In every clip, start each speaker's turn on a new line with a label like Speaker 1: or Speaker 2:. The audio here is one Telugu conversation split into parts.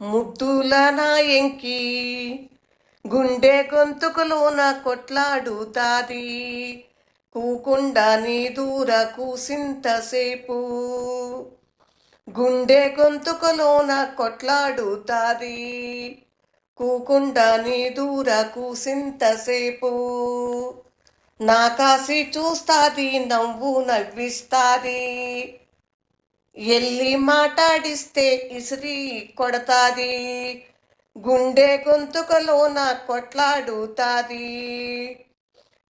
Speaker 1: ముద్దుల నాయంకి గుండె గొంతుకులోన కొట్లాడుతాది. కూకుండా నీ దూర కూసింతసేపు గుండె గొంతుకులోన కొట్లాడుతాది. కూకుండా నీ దూర కూసింతసేపు నా కాసి చూస్తాది నవ్వు నవ్విస్తాది. ఎల్లి మాట్లాడిస్తే ఇసిరి కొడతాది. గుండె గొంతుకలోన కొట్లాడుతాది.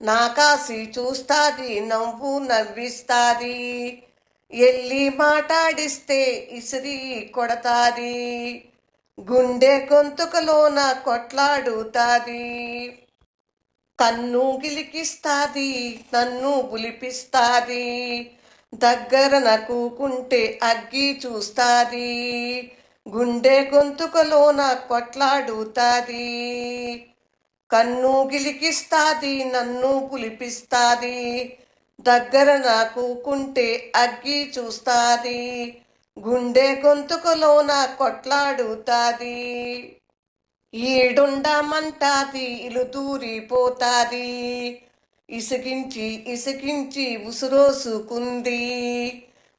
Speaker 1: నా కాసి చూస్తాది నవ్వు నవ్విస్తాది. ఎల్లి మాట్లాడిస్తే ఇసిరి కొడతాది. గుండె గొంతుకలోన కొట్లాడుతాది. కన్ను గిలికిస్తాది నన్ను బులిపిస్తాది. దగ్గర నక్కుకుంటే అగ్గి చూస్తాది. గుండె గొంతుకలోన కొట్లాడుతాది. కన్ను గిలికిస్తాది నన్ను పులిపిస్తాది. దగ్గర నాకుకుంటే అగ్గి చూస్తాది. గుండె గొంతుకలోన కొట్లాడుతాది. ఈడుండమంటాది ఇలు దూరిపోతాది ఇసుకించి ఇసుకించి ఉసురోసుకుంది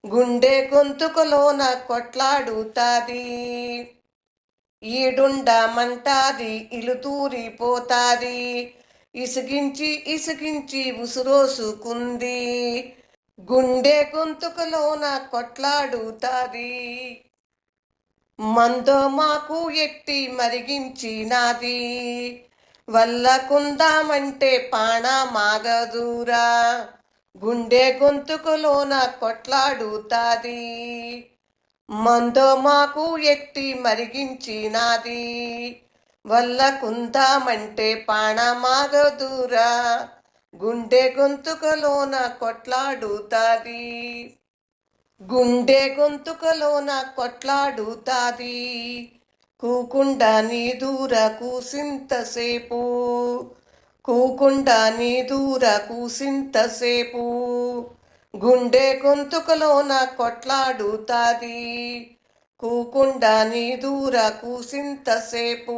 Speaker 1: గుండె గొంతుకలోన కొట్లాడుతాది. ఈడుండమంటాది ఇలుతూరి పోతాది. ఇసికించి ఇసుకించి ఉసురోసుకుంది గుండె గొంతుకలోన కొట్లాడుతాది. మందో మాకు ఎట్టి మరిగించినాది. వల్లకుందామంటే పాణ మాగదూరా. గుండె గొంతుకులోన కొట్లాడుతాది. మందో మాకు ఎత్తి మరిగించినాది. వల్లకుందామంటే పాణ మాగదూరా. గుండె గొంతుకలోన కొట్లాడుతాది. గుండె గొంతుకలోన కొట్లాడుతాది. కూకుండా నీ దూర కూసింతసేపు. కూకుండా నీ దూర కూసింతసేపు. గుండె గొంతుకలోన కొట్లాడుతాది. కూకుండా నీ దూర కూసింతసేపు.